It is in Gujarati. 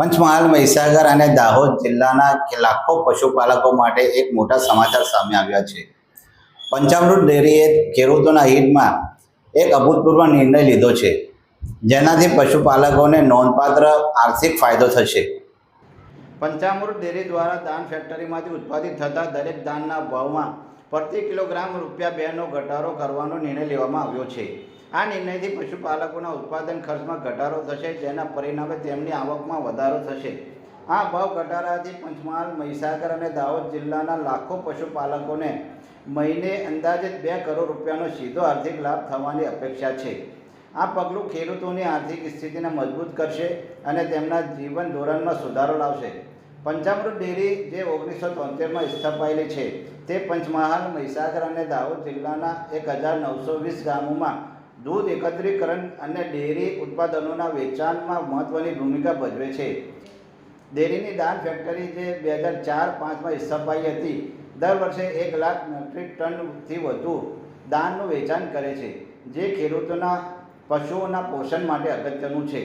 પંચમહાલ, મહીસાગર અને દાહોદ જિલ્લાના લાખો પશુપાલકો માટે એક મોટા સમાચાર સામે આવ્યા છે. પંચામૃત ડેરીએ ખેડૂતોના હિતમાં એક અભૂતપૂર્વ નિર્ણય લીધો છે, જેનાથી પશુપાલકોને નોંધપાત્ર આર્થિક ફાયદો થશે. પંચામૃત ડેરી દ્વારા દાન ફેક્ટરીમાંથી ઉત્પાદિત થતા દરેક દાનના ભાવમાં પ્રતિ કિલોગ્રામ રૂપિયા બેનો ઘટાડો કરવાનો નિર્ણય લેવામાં આવ્યો છે. આ નિર્ણયથી પશુપાલકોના ઉત્પાદન ખર્ચમાં ઘટાડો થશે, જેના પરિણામે તેમની આવકમાં વધારો થશે. આ ભાવ ઘટાડાથી પંચમહાલ, મહીસાગર અને દાહોદ જિલ્લાના લાખો પશુપાલકોને મહિને અંદાજિત બે કરોડ રૂપિયાનો સીધો આર્થિક લાભ થવાની અપેક્ષા છે. આ પગલું ખેડૂતોની આર્થિક સ્થિતિને મજબૂત કરશે અને તેમના જીવન ધોરણમાં સુધારો લાવશે. પંચામૃત ડેરી જે ઓગણીસો તોતેરમાં સ્થપાયેલી છે, તે પંચમહાલ, મહીસાગર અને દાહોદ જિલ્લાના એક હજાર નવસો વીસ ગામોમાં દૂધ એકત્રીકરણ અને ડેરી ઉત્પાદનોના વેચાણમાં મહત્ત્વની ભૂમિકા ભજવે છે. ડેરીની દાન ફેક્ટરી જે બે હજાર ચાર પાંચમાં સ્થપાઈ હતી, દર વર્ષે એક લાખ મેટ્રિક ટનથી વધુ દાનનું વેચાણ કરે છે, જે ખેડૂતોના પશુઓના પોષણ માટે અગત્યનું છે.